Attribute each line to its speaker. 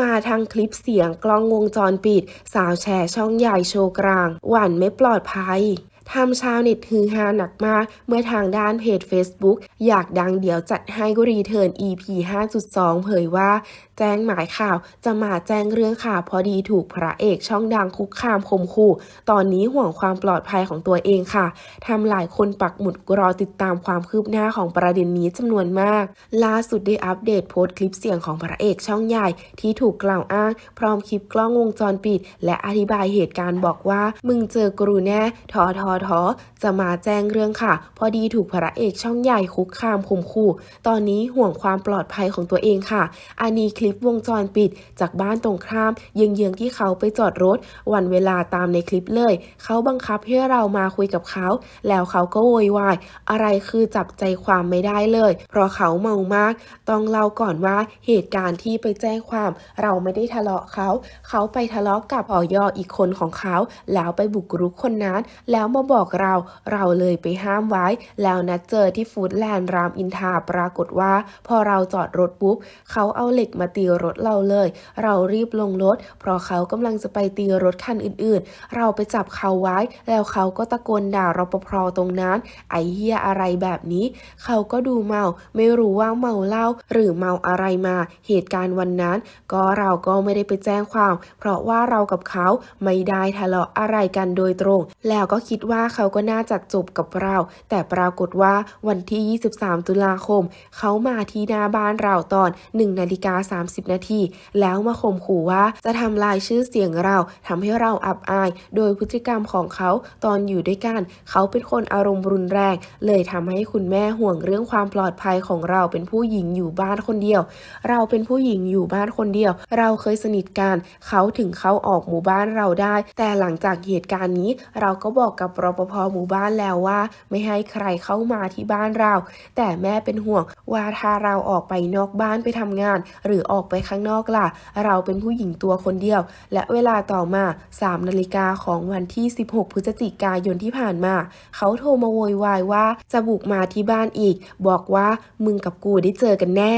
Speaker 1: มาทางคลิปเสียงกล้องวงจรปิด สาวแชร์ช่องใหญ่โชว์กลาง หวั่นไม่ปลอดภัย ทำชาวเน็ตฮือฮาหนักมาก เมื่อทางด้านเพจ Facebook อยากดังเดี๋ยวจัดให้กุรีเทิร์น EP 5.2 เผยว่า แจ้งหมายข่าวจะมาแจ้งเรื่องข่าวพอดีถูกพระเอกช่องดังคุกคามข่มขู่ ตอนนี้ห่วงความปลอดภัยของตัวเองค่ะทำหลายคนปักหมุดรอติดตามความคืบหน้าของประเด็นนี้จำนวนมาก ล่าสุดได้อัปเดตโพสต์คลิปเสียงของพระเอกช่องใหญ่ที่ถูกกล่าวอ้าง พร้อมคลิปกล้องวงจรปิด และอธิบายเหตุการณ์บอกว่า มึงเจอกรูแน่ทอทอทอจะมาแจ้งเรื่องค่ะ พอดีถูกพระเอกช่องใหญ่คุกคามข่มขู่ ตอนนี้ห่วงความปลอดภัยของตัวเองค่ะ อันนี้คลิปวงจรปิดจากบ้านตรงข้ามเยื้องๆที่เขาไปจอดรถ วันเวลาตามในคลิปเลย เขาบังคับให้เรามาคุยกับเขา แล้วเขาก็โวยวาย อะไรคือจับใจความไม่ได้เลย เพราะเขาเมามาก ต้องเล่าก่อนว่าเหตุการณ์ที่ไปแจ้งความ เราไม่ได้ทะเลาะเขา เขาไปทะเลาะกับผอยออีกคนของเขา แล้วไปบุกรุกคนนั้น แล้วมาบอกเรา เราเลยไปห้ามไว้ แล้วนัดเจอที่ฟูดแลนด์รามอินทราปรากฏว่า พอเราจอดรถปุ๊บ เขาเอาเหล็กมาตีรถเราเลย เรารีบลงรถ เพราะเขากำลังจะไปตีรถคันอื่นๆ เราไปจับเขาไว้ แล้วเขาก็ตะโกนด่ารปภตรงนั้น ไอเฮียอะไรแบบนี้ เขาก็ดูเมา ไม่รู้ว่าเมาเหล้าหรือเมาอะไรมา เหตุการณ์วันนั้น ก็เราก็ไม่ได้ไปแจ้งความ เพราะว่าเรากับเขาไม่ได้ทะเลาะอะไรกันโดยตรง แล้วก็คิดว่าว่าเขาก็น่าจะจบกับเรา แต่ปรากฏว่าวันที่ 23 ตุลาคม เขามาที่หน้าบ้านเราตอน1นาฬิกา30 นาที แล้วมาข่มขู่ว่าจะทำลายชื่อเสียงเราทำให้เราอับอาย โดยพฤติกรรมของเขาตอนอยู่ด้วยกัน เขาเป็นคนอารมณ์รุนแรง เลยทำให้คุณแม่ห่วงเรื่องความปลอดภัยของเราเป็นผู้หญิงอยู่บ้านคนเดียว เราเป็นผู้หญิงอยู่บ้านคนเดียว เราเคยสนิทกัน เขาถึงเขาออกหมู่บ้านเราได้ แต่หลังจากเหตุการณ์นี้เราก็บอกกับรปภหมู่บ้านแล้วว่า ไม่ให้ใครเข้ามาที่บ้านเรา แต่แม่เป็นห่วงว่าถ้าเราออกไปนอกบ้านไปทำงาน หรือออกไปข้างนอกล่ะ เราเป็นผู้หญิงตัวคนเดียว และเวลาต่อมา3นาฬิกาของวันที่ 16 พฤศจิกายนที่ผ่านมา เขาโทรมาโวยวายว่าจะบุกมาที่บ้านอีก บอกว่ามึงกับกูได้เจอกันแน่